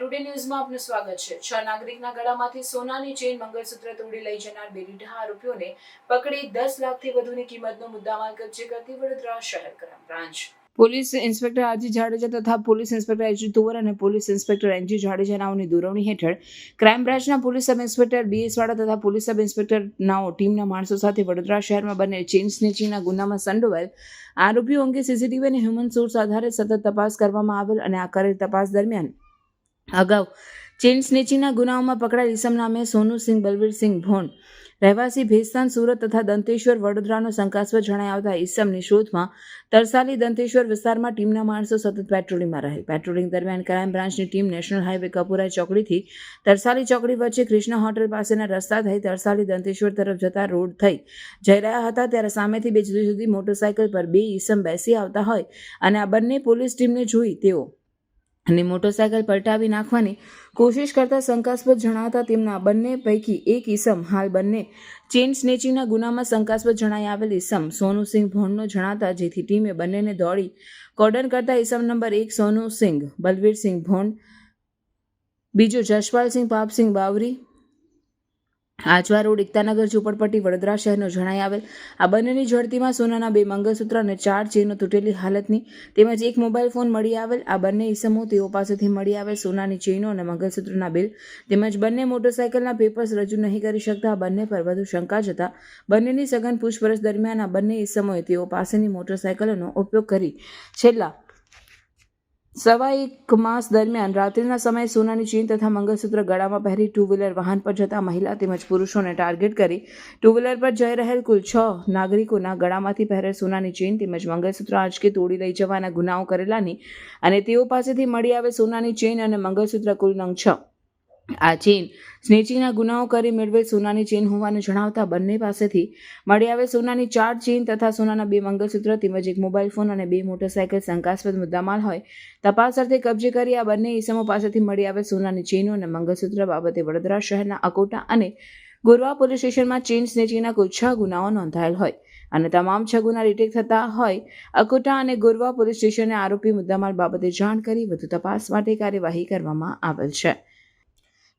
Today ન્યૂઝમાં આપનું સ્વાગત છે. છ નાગરિકના ગળામાંથી સોનાની ચેન મંગળસૂત્ર તોડી લઈ જનાર બે આરોપીઓને પકડી દસ લાખથી વધુની કિંમતનો મુદ્દામાલ કબજે કરતી વડોદરા શહેર crime branch. Police inspector RG Jadeja તથા પોલીસ ઇન્સ્પેક્ટર એચડી તુવર અને પોલીસ ઇન્સ્પેક્ટર એનજી જાડેજા નાઓની દોરવણી હેઠળ ક્રાઇમ બ્રાન્ચના પોલીસ સબ ઇન્સ્પેક્ટર બીએસ વાળા તથા પોલીસ સબ ઇન્સ્પેક્ટર નાઓ ટીમના માણસો સાથે વડોદરા શહેરમાં બનેલ ચેઇન સ્નેચિંગના ગુનામાં સંડોવાયેલ આરોપીઓ અંગે સીસીટીવી અને હ્યુમન સોર્સ આધારે સતત તપાસ કરવામાં આવેલ અને આ કરેલ તપાસ દરમિયાન અગાઉ ચેઇન સ્નેચિંગના ગુનાઓમાં પકડાયેલ ઈસમ નામે સોનુસિંહ, બલવીરસિંહ ભોન, રહેવાસી ભેસ્તાન સુરત તથા દંતેશ્વર, વડોદરાનો શંકાસ્પદ જણાઈ આવતા ઈસમની શોધમાં તરસાલી દંતેશ્વર વિસ્તારમાં ટીમના માણસો સતત પેટ્રોલિંગમાં રહેલ. પેટ્રોલિંગ દરમિયાન ક્રાઇમ બ્રાન્ચની ટીમ નેશનલ હાઈવે કપુરા ચોકડીથી તરસાલી ચોકડી વચ્ચે કૃષ્ણ હોટેલ પાસેના રસ્તા થઈ તરસાલી દંતેશ્વર તરફ જતા રોડ થઈ જઈ રહ્યા હતા ત્યારે સામેથી બે જુદી જુદી મોટરસાયકલ પર બે ઈસમ બેસી આવતા હોય અને આ બંને પોલીસ ટીમને જોઈ તેઓ અને મોટરસાયકલ પલટાવી નાખવાની કોશિશ કરતા શંકાસ્પદ જણાવતા તેમના બંને પૈકી એક ઈસમ, હાલ બંને ચેન સ્નેચિંગના ગુનામાં શંકાસ્પદ જણાઈ આવેલ ઈસમ, સોનુસિંહ ભોણનો જણાતા જેથી ટીમે બંનેને દોડી કોર્ડન કરતા ઈસમ નંબર એક, સોનુસિંહ, બલવીરસિંહ ભોંડ બીજો જશપાલસિંહ, પાપસિંહ બાવરી આજવા રોડ એકતાનગર ઝુંપડપટ્ટી વડોદરા શહેરનો જણાઈ આવેલ. આ બંનેની ઝડતીમાં સોનાના બે મંગળસૂત્ર અને ચાર ચેનો તૂટેલી હાલતની તેમજ એક મોબાઈલ ફોન મળી આવેલ. આ બંને ઈસમો તેઓ પાસેથી મળી આવેલ સોનાની ચેનો અને મંગળસૂત્રના બિલ તેમજ બંને મોટરસાયકલના પેપર્સ રજૂ નહીં કરી શકતા. બંને પર વધુ શંકા જતા બંનેની સઘન પૂછપરછ દરમિયાન આ બંને ઈસમોએ તેઓ પાસેની મોટરસાઇકલોનો ઉપયોગ કરી છેલ્લા સવા એક માસ દરમિયાન રાત્રિના સમયે સોનાની ચેન તથા મંગળસૂત્ર ગળામાં પહેરી ટુ વ્હીલર વાહન પર જતા મહિલા તેમજ પુરુષોને ટાર્ગેટ કરી ટુ વ્હીલર પર જઈ રહેલ કુલ છ નાગરિકોના ગળામાંથી પહેરેલ સોનાની ચેન તેમજ મંગળસૂત્ર આંચકે તોડી લઈ જવાના ગુનાઓ કરેલાની અને તેઓ પાસેથી મળી આવે સોનાની ચેન અને મંગળસૂત્ર કુલ નંગ છ. આ ચેન. સ્નેચીના ગુનાઓ કરી મેળવેલ સોનાની ચેન હોવાનું જણાવતા બંને પાસેથી મળી આવે સોનાની ચાર ચેન તથા સોનાના બે મંગળસૂત્ર તેમજ એક મોબાઈલ ફોન અને બે મોટરસાઇકલ શંકાસ્પદ મુદ્દામાલ હોય. તપાસ અર્થે કબજે કરી આ બંને ઈસમો પાસેથી મળી આવે સોનાની ચેનો અને મંગળસૂત્ર બાબતે વડોદરા શહેરના અકોટા અને ગોરવા પોલીસ સ્ટેશનમાં ચેન સ્નેચિંગના કુલ છ ગુનાઓ નોંધાયેલ હોય. અને તમામ છ ગુના રિટેક થતા હોય, અકોટા અને ગોરવા પોલીસ સ્ટેશને આરોપી મુદ્દામાલ બાબતે જાણ કરી વધુ તપાસ માટે કાર્યવાહી કરવામાં આવેલ છે.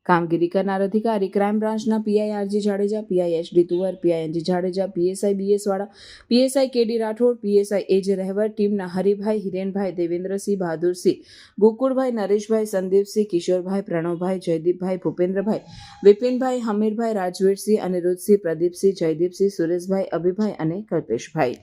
કામગીરી કરનાર અધિકારી, ક્રાઇમ બ્રાન્ચના PI RG Jadeja PI HD Tuvar PI Jadeja PSI BS Vala PSI KD Rathod PSI AJ Rahevar ટીમના હરિભાઈ હિરેનભાઈ, દેવેન્દ્રસિંહ બહાદુરસિંહ, ગોકુળભાઈ નરેશભાઈ, સંદીપસિંહ, કિશોરભાઈ, પ્રણવભાઈ, જયદીપભાઈ, ભૂપેન્દ્રભાઈ, વિપિનભાઈ, હમીરભાઈ, રાજવીરસિંહ અનિરુદ્ધસિંહ પ્રદીપસિંહ, જયદીપસિંહ, સુરેશભાઈ, અભિભાઈ અને કલ્પેશભાઈ.